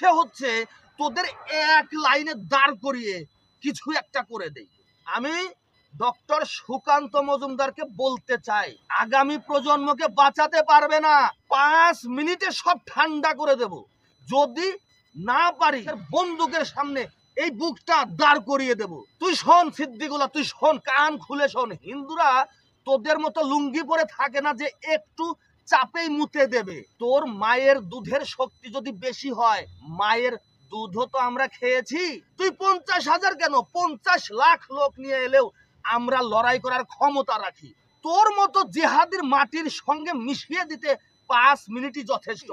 ইচ্ছে হচ্ছে তোদের এক লাইনে দাঁড় করিয়ে কিছু একটা করে দেই। আমি ডক্টর সুকান্ত মজুমদারকে বলতে চাই, আগামী প্রজন্মকে বাঁচাতে পারবে না। পাঁচ মিনিটে সব ঠান্ডা করে দেব। যদি না পারি বন্দুকের সামনে এই বুকটা দাঁড় করিয়ে দেব। তুই শোন সিদ্দিকুলা, তুই শোন, কান খুলে শোন। হিন্দুরা তোদের মতো লুঙ্গি পরে থাকে না যে একটু চাপেই মুতে দেবে। তোর মায়ের দুধের শক্তি যদি বেশি হয়, মায়ের দুধও তো আমরা খেয়েছি। তুই পঞ্চাশ হাজার কেন? পঞ্চাশ লাখ লোক নিয়ে এলেও আমরা লড়াই করার ক্ষমতা রাখি। তোর মতো জেহাদির মাটির সঙ্গে মিশিয়ে দিতে পাঁচ মিনিটই যথেষ্ট।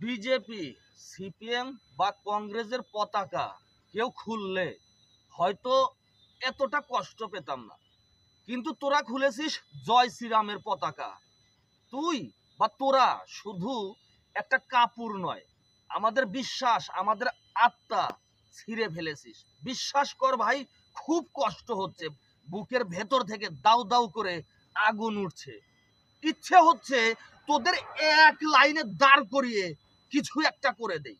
বিজেপি, সিপিএম বা কংগ্রেসের পতাকা। কেউ খুললে হয়তো এতটা কষ্ট পেতাম না। কিন্তু তোরা খুলেছিস জয় শ্রীরামের পতাকা। তুই বা তোরা শুধু একটা কাপড় নয়, আমাদের বিশ্বাস, আমাদের আত্মা ছিঁড়ে ফেলেছিস। বিশ্বাস কর ভাই, খুব কষ্ট হচ্ছে। বুকের ভেতর থেকে দাউ দাউ করে আগুন উঠছে। ইচ্ছে হচ্ছে তোদের এক লাইনে দাঁড় করিয়ে কিছু একটা করে দেই।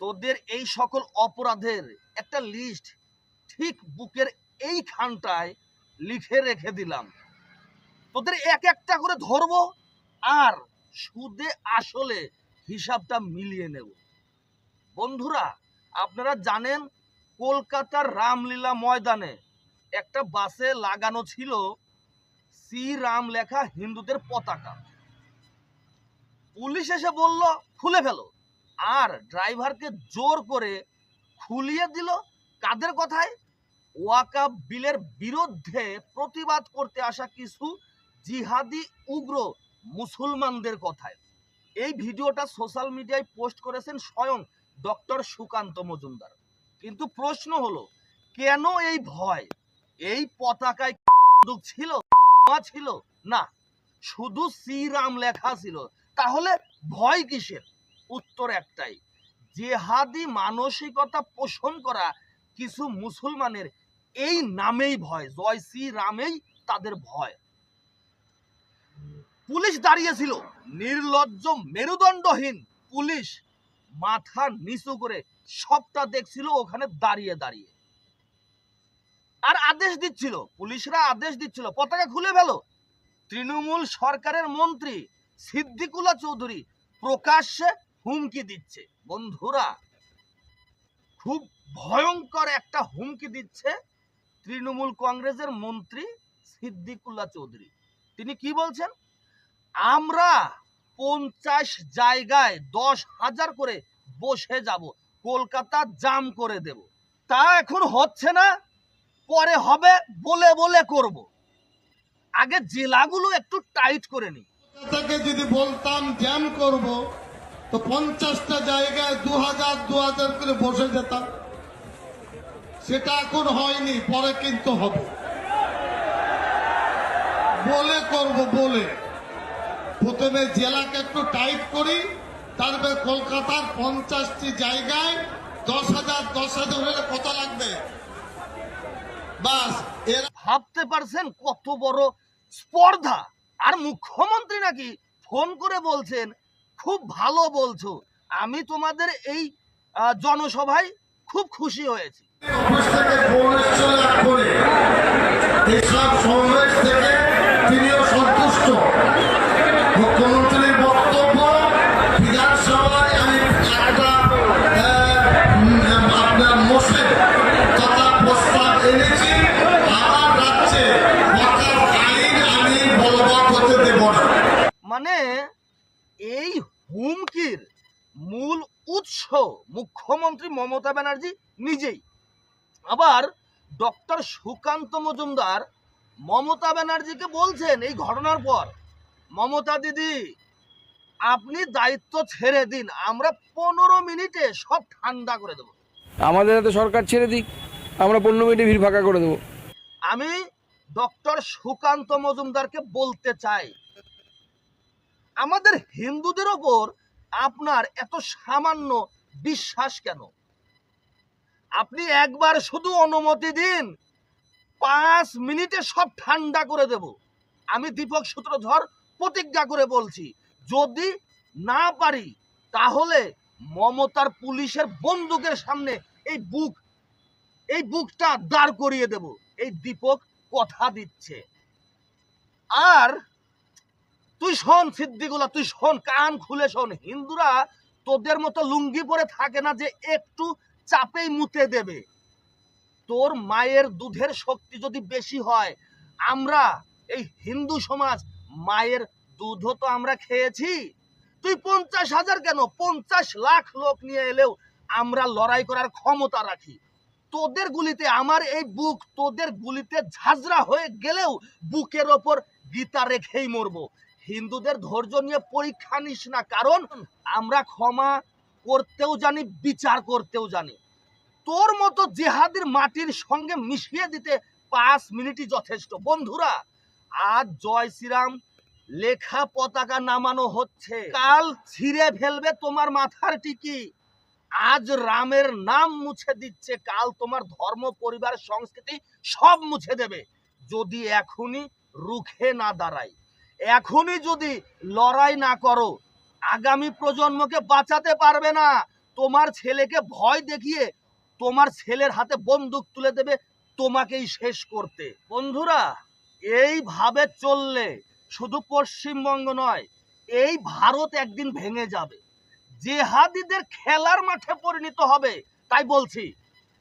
তোদের এই সকল অপরাধের একটা লিস্ট ঠিক বুকের এই খানটায় লিখে রেখে দিলাম। তোদের এক একটা করে ধরবো আর সুদে আসলে হিসাবটা মিলিয়ে নেব। বন্ধুরা, আপনারা জানেন কলকাতার রামলীলা ময়দানে একটা বাসে লাগানো ছিল শ্রী রাম লেখা হিন্দুদের পতাকা। পুলিশ এসে বলল, খুলে ফেলো। আর ড্রাইভারকে জোর করে খুলিয়ে দিল কাদের কথায়? ওয়াকাব বিলের বিরুদ্ধে প্রতিবাদ করতে আসা কিছু জিহাদি উগ্র মুসলমানদের কথায়। এই ভিডিওটা সোশ্যাল মিডিয়ায় পোস্ট করেছেন স্বয়ং ডক্টর সুকান্ত মজুমদার। কিন্তু প্রশ্ন হলো, কেন এই ভয়? এই পতাকায় ছিল ছিল? না, শুধু শ্রীরাম লেখা ছিল। তাহলে ভয় কিসের? উত্তর একটাই, জেহাদি মানসিকতা পোষণ করা কিছু মুসলমানের এই নামেই ভয়, জয় শ্রী রামেই তাদের ভয়। পুলিশ দাঁড়িয়েছিল, নির্লজ্জ মেরুদণ্ডহীন পুলিশ মাথা নিচু করে সবটা দেখছিল ওখানে দাঁড়িয়ে দাঁড়িয়ে। আর আদেশ দিচ্ছিল, পুলিশরা আদেশ দিচ্ছিল, পতাকা খুলে ফেলো। তৃণমূল সরকারের মন্ত্রী সিদ্দিকুল্লা চৌধুরী প্রকাশ্যে হুমকি দিচ্ছে। বন্ধুরা, খুব ভয়ঙ্কর একটা হুমকি দিচ্ছে তৃণমূল কংগ্রেসের মন্ত্রী সিদ্দিকুল্লা চৌধুরী। তিনি কি বলছেন? আমরা পঞ্চাশ জায়গায় দশ হাজার করে বসে যাব, কলকাতা জাম করে দেব। তা এখন হচ্ছে না, পরে হবে, বলে বলে করব। আগে জেলাগুলো একটু টাইট করে নি যদি বলতাম জ্যাম করব তো পঞ্চাশটা জায়গায় দু হাজার দু হাজার করে বসে যেতাম। সেটা এখন হয়নি, পরে কিন্তু হবে। বলে করব, বলে। প্রথমে জেলাকে একটু টাইট করি, তারপরে কলকাতার পঞ্চাশটি জায়গায় দশ হাজার দশ হাজার হলে কত লাগবে? বাস, এর ভাবতে পারছেন কত বড় স্পর্ধা? আর মুখ্যমন্ত্রী নাকি ফোন করে বলছেন খুব ভালো বলছো। আমি তোমাদের এই জনসভায় খুব খুশি হয়েছি। তিনিও সন্তুষ্ট। মুখ্যমন্ত্রীর বক্তব্য বিধানসভায় আমি একটা আহ, আপনার মোশন তথা প্রস্তাব এনেছি আমার রাজ্যে আইন আমি বলবৎ হতে দেব না। মানে এই হুমকির মূল উৎস মুখ্যমন্ত্রী মমতা ব্যানার্জি নিজেই। আবার ডক্টর সুকান্ত মজুমদার মমতা ব্যানার্জিকে বলছেন এই ঘটনার পর মমতা দিদি আপনি দায়িত্ব ছেড়ে দিন আমরা পনেরো মিনিটে সব ঠান্ডা করে দেবো। আমাদের হাতে সরকার ছেড়ে দিক আমরা পনেরো মিনিটে ভিড় ফাঁকা করে দেবো। আমি ডক্টর সুকান্ত মজুমদারকে বলতে চাই আমাদের হিন্দুদের ওপর আপনার এত সামান্য বিশ্বাস কেন? আপনি একবার শুধু অনুমতি দিন, পাঁচ মিনিটে সব ঠান্ডা করে দেব। আমি দীপক সূত্রধর প্রতিজ্ঞা করে বলছি, যদি না পারি, তাহলে মমতার পুলিশের বন্দুকের সামনে এই বুক, এই বুকটা দাঁড় করিয়ে দেব। এই দীপক কথা দিচ্ছে। আর তুই শোন সিদ্দিগুলা তুই শোন, কান খুলে শোন। হিন্দুরা তোদের মতো লুঙ্গি পরে থাকে না যে একটু চাপেই মুতে দেবে। তোর মায়ের দুধের শক্তি যদি বেশি হয়, আমরা এই হিন্দু সমাজ মায়ের দুধও তো আমরা খেয়েছি। তুই পঞ্চাশ হাজার কেন? পঞ্চাশ লাখ লোক নিয়ে এলেও আমরা লড়াই করার ক্ষমতা রাখি। তোদের গুলিতে আমার এই বুক, তোদের গুলিতে ঝাঁঝরা হয়ে গেলেও বুকের ওপর গীতা রেখেই মরবো। হিন্দুদের ধৈর্য নিয়ে পরীক্ষা নিস না, কারণ আমরা ক্ষমা করতেও জানি, বিচার করতেও জানি। তোর মতো জেহাদের মাটির সঙ্গে মিশিয়ে দিতে পাঁচ মিনিটই যথেষ্ট। বন্ধুরা, আজ জয় শ্রীরাম, লেখা পতাকা নামানো হচ্ছে। কাল ছিঁড়ে ফেলবে তোমার মাথার টিকি। আজ রামের নাম মুছে দিচ্ছে, কাল তোমার ধর্ম, পরিবার, সংস্কৃতি সব মুছে দেবে। যদি এখনই রুখে না দাঁড়াই। এখনই যদি লড়াই না করো, আগামী প্রজন্মকে বাঁচাতে পারবে না। তোমার ছেলেকে ভয় দেখিয়ে তোমার ছেলের হাতে বন্দুক তুলে দেবে তোমাকেই শেষ করতে। বন্ধুরা, এইভাবে চললে শুধু পশ্চিমবঙ্গ নয়, এই ভারত একদিন ভেঙে যাবে। জেহাদিদের খেলার মাঠে পরিণত হবে, তাই বলছি।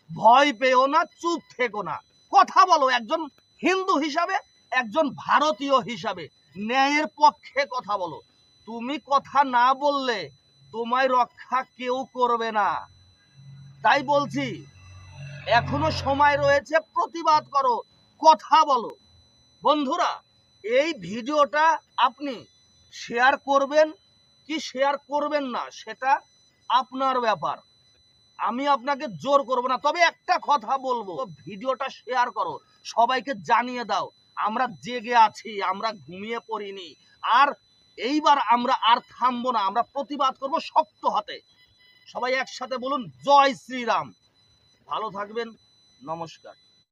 ভয় পেও না, চুপ থেকো না। কথা বলো একজন হিন্দু হিসাবে একজন ভারতীয় হিসাবে ন্যায়ের পক্ষে কথা বলো। তুমি কথা না বললে তোমায় রক্ষা কেউ করবে না। তাই বলছি, এখনও সময় রয়েছে, প্রতিবাদ করো, কথা বলো। বন্ধুরা, এই ভিডিওটা আপনি শেয়ার করবেন কি শেয়ার করবেন না, সেটা আপনার ব্যাপার। আমি আপনাকে জোর করব না, তবে একটা কথা বলব। ভিডিওটা শেয়ার করো, সবাইকে জানিয়ে দাও। আমরা জেগে আছি, আমরা ঘুমিয়ে পড়িনি। আর এইবার আমরা আর থামবো না, আমরা প্রতিবাদ করব শক্ত হাতে। সবাই একসাথে বলুন, জয় শ্রীরাম। ভালো থাকবেন, নমস্কার।